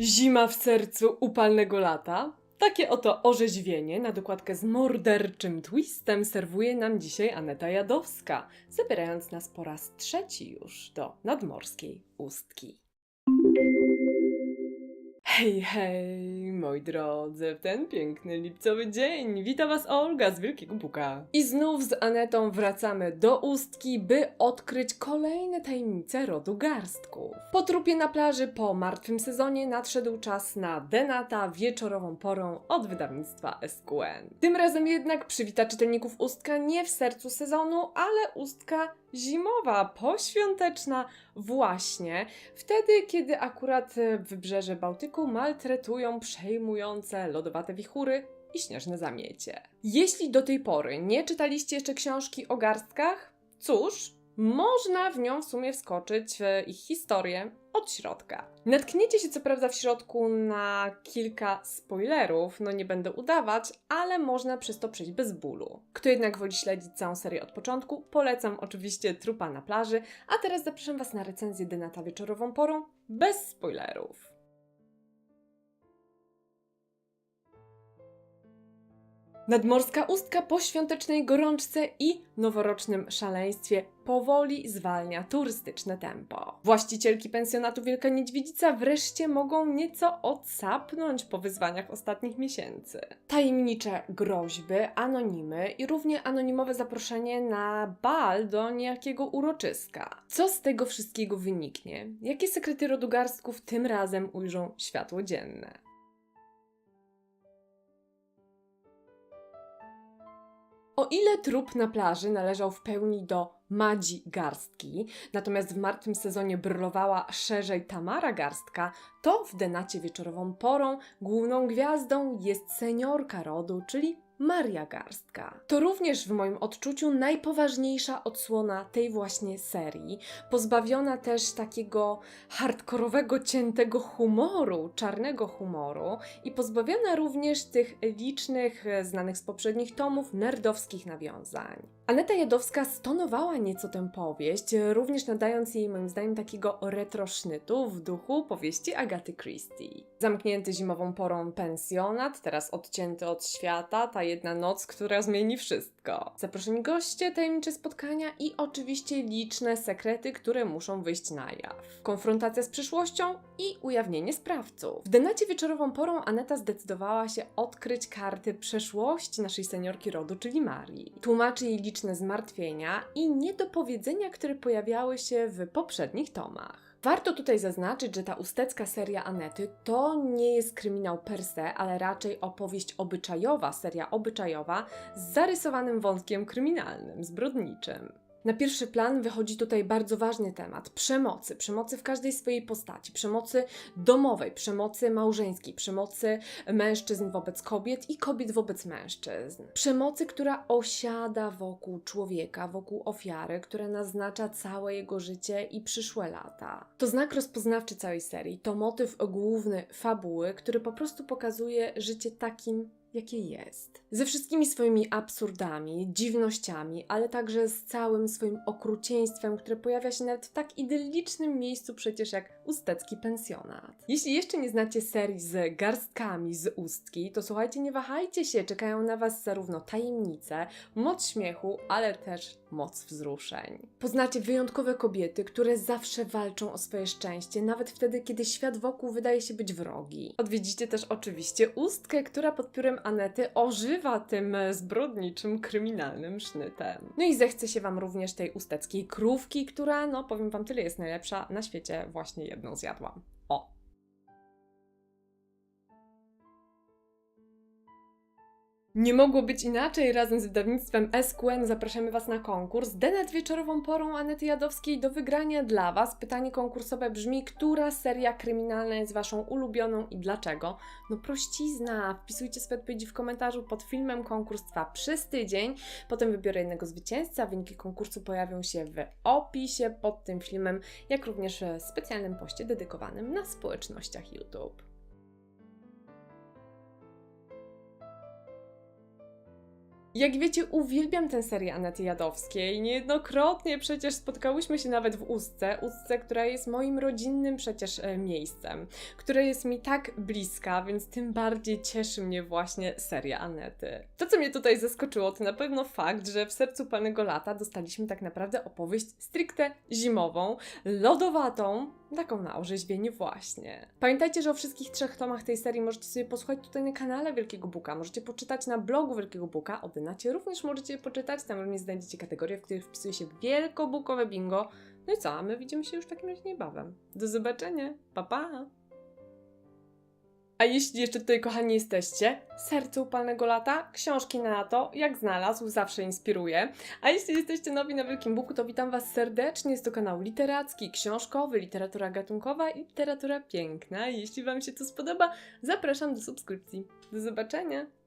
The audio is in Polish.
Zima w sercu upalnego lata. Takie oto orzeźwienie na dokładkę z morderczym twistem serwuje nam dzisiaj Aneta Jadowska, zabierając nas po raz trzeci już do nadmorskiej ustki. Hej, hej, moi drodzy, w ten piękny lipcowy dzień wita Was Olga z Wielkiego Buka. I znów z Anetą wracamy do Ustki, by odkryć kolejne tajemnice rodu garstków. Po trupie na plaży, po martwym sezonie nadszedł czas na Denata wieczorową porą od wydawnictwa SQN. Tym razem jednak przywita czytelników Ustka nie w sercu sezonu, ale Ustka zimowa, poświąteczna właśnie, wtedy kiedy akurat wybrzeże Bałtyku maltretują przejmujące lodowate wichury i śnieżne zamiecie. Jeśli do tej pory nie czytaliście jeszcze książki o garstkach, cóż, można w nią w sumie wskoczyć w ich historię od środka. Natkniecie się co prawda w środku na kilka spoilerów, no nie będę udawać, ale można przez to przejść bez bólu. Kto jednak woli śledzić całą serię od początku, polecam oczywiście Trupa na plaży, a teraz zapraszam Was na recenzję Dynata wieczorową porą bez spoilerów. Nadmorska ustka po świątecznej gorączce i noworocznym szaleństwie powoli zwalnia turystyczne tempo. Właścicielki pensjonatu Wielka Niedźwiedzica wreszcie mogą nieco odsapnąć po wyzwaniach ostatnich miesięcy. Tajemnicze groźby, anonimy i równie anonimowe zaproszenie na bal do niejakiego uroczyska. Co z tego wszystkiego wyniknie? Jakie sekrety rodu garstków tym razem ujrzą światło dzienne? Ile trup na plaży należał w pełni do Madzi Garstki, natomiast w martwym sezonie brylowała szerzej Tamara Garstka, to w Denacie wieczorową porą główną gwiazdą jest seniorka rodu, czyli Maria Garstka. To również w moim odczuciu najpoważniejsza odsłona tej właśnie serii, pozbawiona też takiego hardkorowego, ciętego humoru, czarnego humoru i pozbawiona również tych licznych, e, znanych z poprzednich tomów, nerdowskich nawiązań. Aneta Jadowska stonowała nieco tę powieść, również nadając jej moim zdaniem takiego retrosznytu w duchu powieści Agaty Christie. Zamknięty zimową porą pensjonat, teraz odcięty od świata, ta jedna noc, która zmieni wszystko. Zaproszeni goście, tajemnicze spotkania i oczywiście liczne sekrety, które muszą wyjść na jaw. Konfrontacja z przyszłością i ujawnienie sprawców. W Denacie wieczorową porą Aneta zdecydowała się odkryć karty przeszłości naszej seniorki rodu, czyli Marii. Tłumaczy jej liczne zmartwienia i niedopowiedzenia, które pojawiały się w poprzednich tomach. Warto tutaj zaznaczyć, że ta ustecka seria Anety to nie jest kryminał per se, ale raczej opowieść obyczajowa, seria obyczajowa z zarysowanym wątkiem kryminalnym, zbrodniczym. Na pierwszy plan wychodzi tutaj bardzo ważny temat przemocy. Przemocy w każdej swojej postaci. Przemocy domowej, przemocy małżeńskiej, przemocy mężczyzn wobec kobiet i kobiet wobec mężczyzn. Przemocy, która osiada wokół człowieka, wokół ofiary, która naznacza całe jego życie i przyszłe lata. To znak rozpoznawczy całej serii. To motyw główny fabuły, który po prostu pokazuje życie takim, jakie jest. Ze wszystkimi swoimi absurdami, dziwnościami, ale także z całym swoim okrucieństwem, które pojawia się nawet w tak idyllicznym miejscu przecież jak ustecki pensjonat. Jeśli jeszcze nie znacie serii z garstkami z ustki, to słuchajcie, nie wahajcie się, czekają na Was zarówno tajemnice, moc śmiechu, ale też moc wzruszeń. Poznacie wyjątkowe kobiety, które zawsze walczą o swoje szczęście, nawet wtedy, kiedy świat wokół wydaje się być wrogi. Odwiedzicie też oczywiście ustkę, która pod piórem Anety ożywa tym zbrodniczym, kryminalnym sznytem. No i zechce się Wam również tej usteckiej krówki, która, no powiem Wam tyle, jest najlepsza na świecie, właśnie jedną zjadłam. Nie mogło być inaczej. Razem z wydawnictwem SQN zapraszamy Was na konkurs. Denet wieczorową porą Anety Jadowskiej do wygrania dla Was. Pytanie konkursowe brzmi, która seria kryminalna jest Waszą ulubioną i dlaczego? No prościzna. Wpisujcie swoje odpowiedzi w komentarzu pod filmem. Konkurs trwa przez tydzień. Potem wybiorę jednego zwycięzca. Wyniki konkursu pojawią się w opisie pod tym filmem, jak również w specjalnym poście dedykowanym na społecznościach YouTube. Jak wiecie, uwielbiam tę serię Anety Jadowskiej. Niejednokrotnie przecież spotkałyśmy się nawet w Ustce, Ustce, która jest moim rodzinnym przecież e, miejscem, które jest mi tak bliska, więc tym bardziej cieszy mnie właśnie seria Anety. To, co mnie tutaj zaskoczyło, to na pewno fakt, że w sercu Panego Lata dostaliśmy tak naprawdę opowieść stricte zimową, lodowatą, taką na orzeźwienie właśnie. Pamiętajcie, że o wszystkich trzech tomach tej serii możecie sobie posłuchać tutaj na kanale Wielkiego Buka, możecie poczytać na blogu Wielkiego Buka, o Dynacie również możecie poczytać, tam również znajdziecie kategorie, w których wpisuje się wielkobukowe bingo. No i co, a my widzimy się już w takim razie niebawem. Do zobaczenia, pa pa! A jeśli jeszcze tutaj, kochani, jesteście, Serce Upalnego Lata, książki na to, jak znalazł, zawsze inspiruje. A jeśli jesteście nowi na Wielkim Buku, to witam Was serdecznie. Jest to kanał literacki, książkowy, literatura gatunkowa i literatura piękna. Jeśli Wam się to spodoba, zapraszam do subskrypcji. Do zobaczenia!